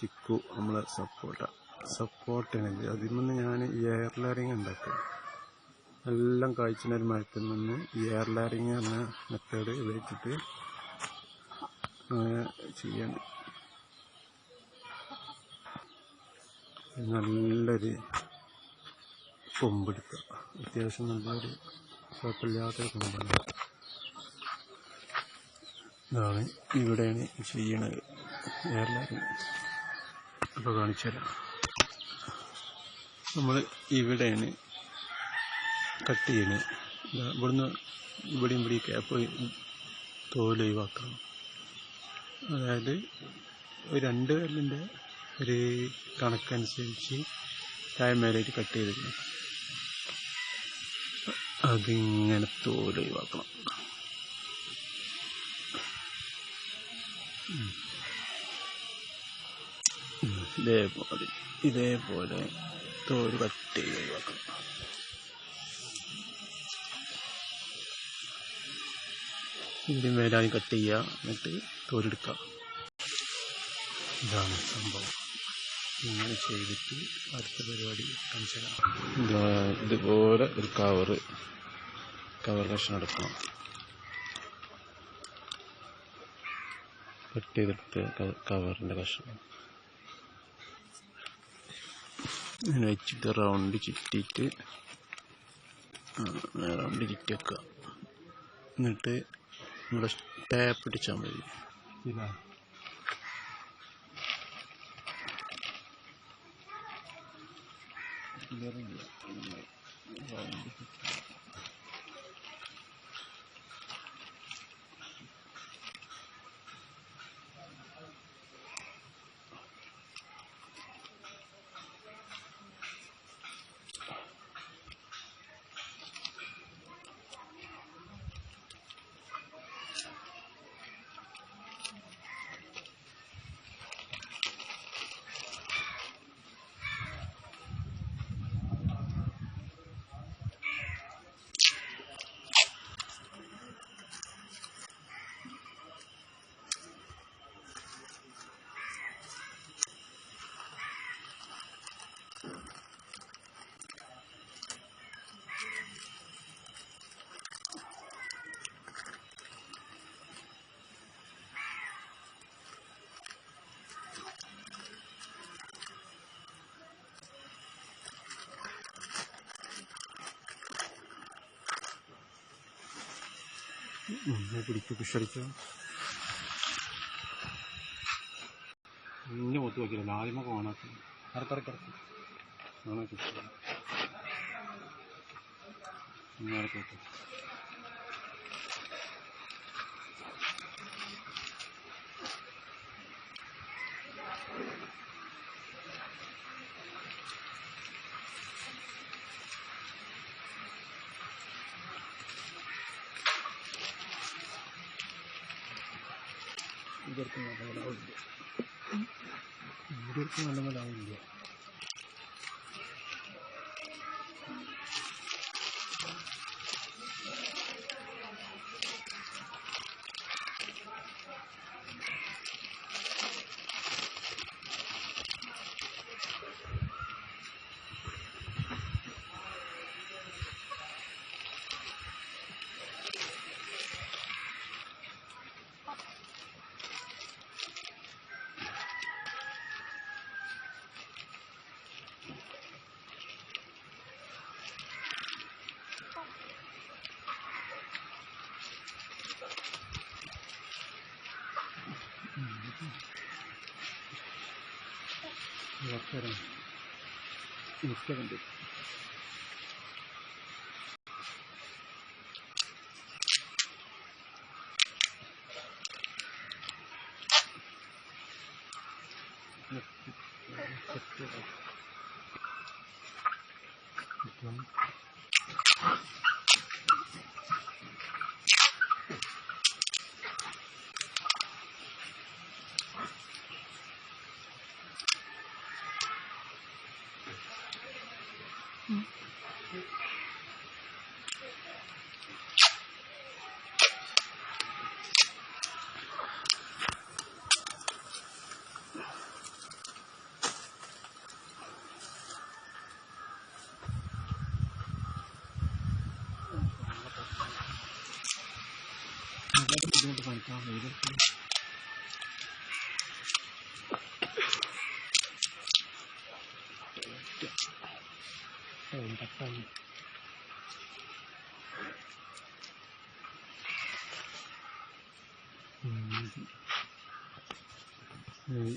ചിക്കു നമ്മളെ സപ്പോർട്ട. സപ്പോർട്ടാണിത് അതിൽ നിന്ന് ഞാൻ എയർ ലാരിങ് ഉണ്ടാക്കുക എല്ലാം കായ്ച്ചിനൊരു മരത്തിൽ നിന്ന് എയർ ലാരിങ് എന്ന മെത്തേഡ് ഉപയോഗിച്ചിട്ട് ചെയ്യാൻ നല്ലൊരു കൊമ്പെടുക്കുക അത്യാവശ്യം നല്ലൊരു കുഴപ്പമില്ലാത്ത കൊമ്പാണ്. ഇതാണ് ഇവിടെയാണ് ചെയ്യണത്. എയർലൈൻ അപ്പോൾ കാണിച്ചു തരാം. നമ്മൾ ഇവിടെയാണ് കട്ട് ചെയ്യണത് ഇതാ ഇവിടുന്ന് ഇവിടെയും ഇവിടെ ക്യാപ്പ് തോൽ ഒഴിവാക്കണം. അതായത് രണ്ട് കല്ലിന്റെ ഒരു കണക്കനുസരിച്ച് താഴ്മേലായിട്ട് കട്ട് ചെയ്തിരുന്നു അതിങ്ങനെ തോൽ ഒഴിവാക്കണം. ഇതേപോലെ ഇതേപോലെ തോൽ കട്ട് ചെയ്ത് ഒഴിവാക്കണം. ഇതിന് മേലാണ് കട്ട് ചെയ്യുക എന്നിട്ട് തോലെടുക്കുക ഇതാണ് സംഭവം. ഇങ്ങനെ ചെയ്തിട്ട് അടുത്ത പരിപാടി ഇതുപോലെ ഒരു കവറ് കവർ കഷ്ണം എടുക്കണം. കട്ട് ചെയ്തിട്ട് കവറിന്റെ കഷ്ണം. ഇങ്ങനെ വെച്ചിട്ട് റൗണ്ട് ചുറ്റിയിട്ട് റൗണ്ട് ചുറ്റി വെക്കുക. എന്നിട്ട് നമ്മുടെ ടാപ്പ് ഇടിച്ചാൽ മതി. ഇതാ പിടിക്കും പിഷടിച്ചോ ഇന്നെ ഒത്തു വയ്ക്കില്ല ആദ്യമൊക്കെ ഓണാക്കി ഇറക്കിറക്കിറക്കി ഓണാക്കി ഇങ്ങനെ ഇവർക്ക് നല്ല മുതലാവില്ല 이렇게는 이렇게 근데 이렇게 이렇게 이렇게 이렇게 이렇게 이렇게 เสริมกับคนอืมอืม